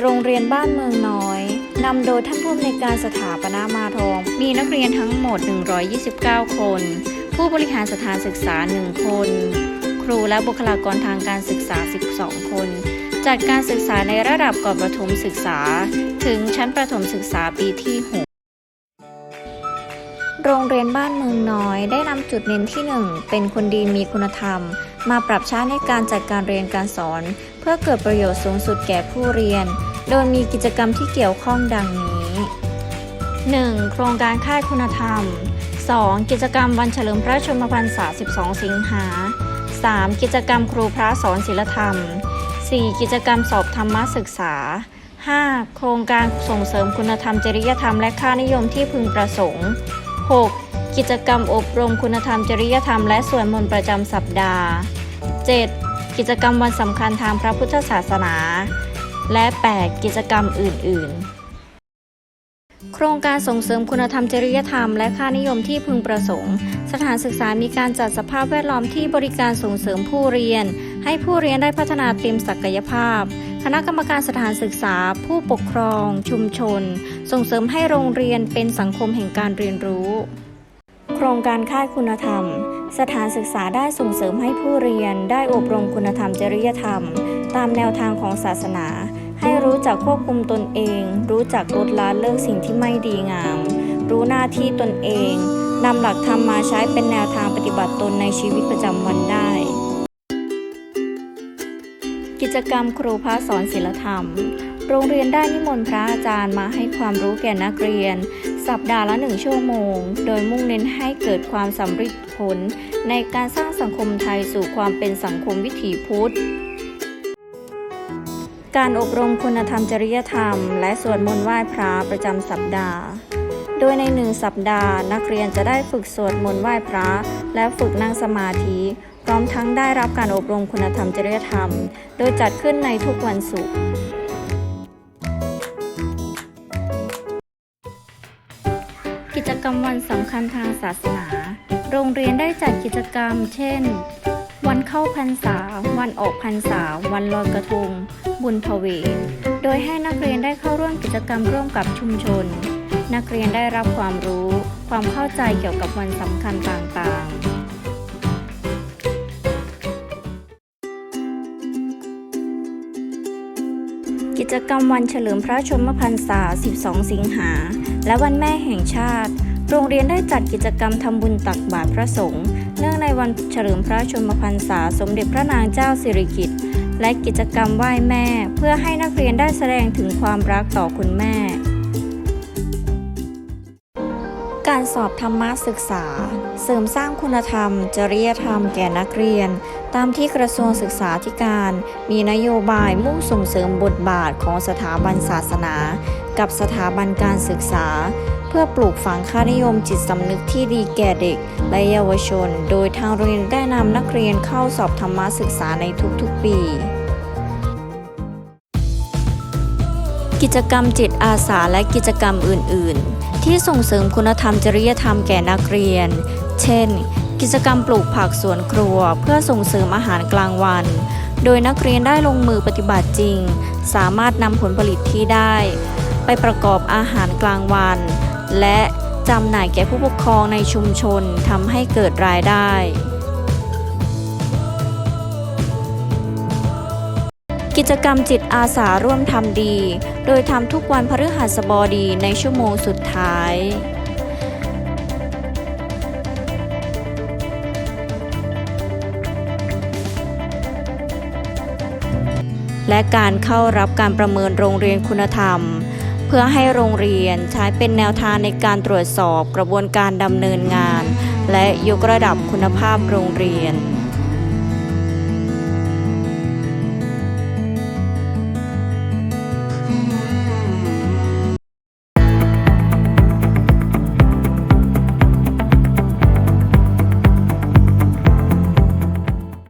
โรงเรียนบ้านเมืองน้อยนำโดยท่านผู้อำนวยการสถาปนามาทอง มีนักเรียนทั้งหมด 129 คน ผู้บริหารสถานศึกษา 1 คน ครูและบุคลากรทางการศึกษา 12 คน จัดการศึกษาในระดับก่อนประถมศึกษา ถึงชั้นประถมศึกษาปีที่ 6โรงเรียนบ้านเมืองน้อยได้นำจุดเน้นที่ 1 เป็นคนดีมีคุณธรรม มาปรับใช้ในการจัดการเรียนการสอน เพื่อเกิดประโยชน์สูงสุดแก่ผู้เรียน โดยมีกิจกรรมที่เกี่ยวข้องดังนี้ 1. โครงการค่ายคุณธรรม 2. กิจกรรมวันเฉลิมพระชนมพรรษา 12 สิงหา 3. กิจกรรมครูพระสอนศิลธรรม 4. กิจกรรมสอบธรรมศึกษา 5. โครงการส่งเสริมคุณธรรมจริยธรรมและค่านิยมที่พึงประสงค์ 6. กิจกรรมอบรมคุณธรรมจริยธรรมและส่วดมนต์ประจำสัปดาห์ 7. กิจกรรมวันสำคัญทางพระพุทธศาสนา และ 8. กิจกรรมอื่น ๆ โครงการส่งเสริมคุณธรรมจริยธรรมและค่านิยมที่พึงประสงค์ สถานศึกษามีการจัดสภาพแวดล้อมที่บริการส่งเสริมผู้เรียน ให้ผู้เรียนได้พัฒนาเต็มศักยภาพคณะกรรมการสถานศึกษา ผู้ปกครอง ชุมชน ส่งเสริมให้โรงเรียนเป็นสังคมแห่งการเรียนรู้ โครงการค่ายคุณธรรม สถานศึกษาได้ส่งเสริมให้ผู้เรียนได้อบรมคุณธรรมจริยธรรม ตามแนวทางของศาสนา ให้รู้จักควบคุมตนเอง รู้จักลดละเลิกสิ่งที่ไม่ดีงาม รู้หน้าที่ตนเองนำหลักธรรมมาใช้เป็นแนวทางปฏิบัติตนในชีวิตประจำวันได้ กิจกรรมครูพระสอนศิลธรรม โรงเรียนได้นิมนต์พระอาจารย์มาให้ความรู้แก่นักเรียน สัปดาห์ละหนึ่งชั่วโมง โดยมุ่งเน้นให้เกิดความสำเร็จผล ในการสร้างสังคมไทยสู่ความเป็นสังคมวิถีพุทธ การอบรมคุณธรรมจริยธรรม และสวดมนต์ไหว้พระประจำสัปดาห์ โดยในหนึ่งสัปดาห์ นักเรียนจะได้ฝึกสวดมนต์ไหว้พระ และฝึกนั่งสมาธิ พร้อมทั้งได้รับการอบรมคุณธรรมจริยธรรม โดยจัดขึ้นในทุกวันศุกร์กิจกรรมวันสำคัญทางศาสนา โรงเรียนได้จัดกิจกรรม เช่น พรรษา วันออกพรรษา วันลอยกระทง บุญพเวทโดยให้นักเรียนได้เข้าร่วมกิจกรรมร่วมกับชุมชน นักเรียนได้รับความรู้ ความเข้าใจเกี่ยวกับวันสำคัญต่างๆกิจกรรมวันเฉลิมพระชนมพรรษา 12 สิงหา และวันแม่แห่งชาติ โรงเรียนได้จัดกิจกรรมทำบุญตักบาตรพระสงฆ์ เนื่องในวันเฉลิมพระชนมพรรษาสมเด็จพระนางเจ้าสิริกิติ์และกิจกรรมไหว้แม่ เพื่อให้นักเรียนได้แสดงถึงความรักต่อคุณแม่ การสอบธรรมศึกษา เสริมสร้างคุณธรรม จริยธรรมแก่นักเรียน ตามที่กระทรวงศึกษาธิการ มีนโยบายมุ่งส่งเสริมบทบาทของสถาบันศาสนา กับสถาบันการศึกษา เพื่อปลูกฝังค่านิยมจิตสำนึกที่ดีแก่เด็ก และเยาวชน โดยทางโรงเรียนได้นำนักเรียนเข้าสอบธรรมศึกษาในทุกๆ ปี กิจกรรมจิตอาสาและกิจกรรมอื่น ๆ ที่ส่งเสริมคุณธรรมจริยธรรมแก่นักเรียน เช่น กิจกรรมปลูกผักสวนครัว เพื่อส่งเสริมอาหารกลางวัน โดยนักเรียนได้ลงมือปฏิบัติจริง สามารถนำผลผลิตที่ได้ ไปประกอบอาหารกลางวัน และจำหน่ายแก่ผู้ปกครองในชุมชนทำให้เกิดรายได้กิจกรรมจิตอาสาร่วมทำดี โดยทำทุกวันพฤหัสบดีในชั่วโมงสุดท้าย และการเข้ารับการประเมินโรงเรียนคุณธรรม เพื่อให้โรงเรียนใช้เป็นแนวทางในการตรวจสอบกระบวนการดำเนินงาน และยกระดับคุณภาพโรงเรียน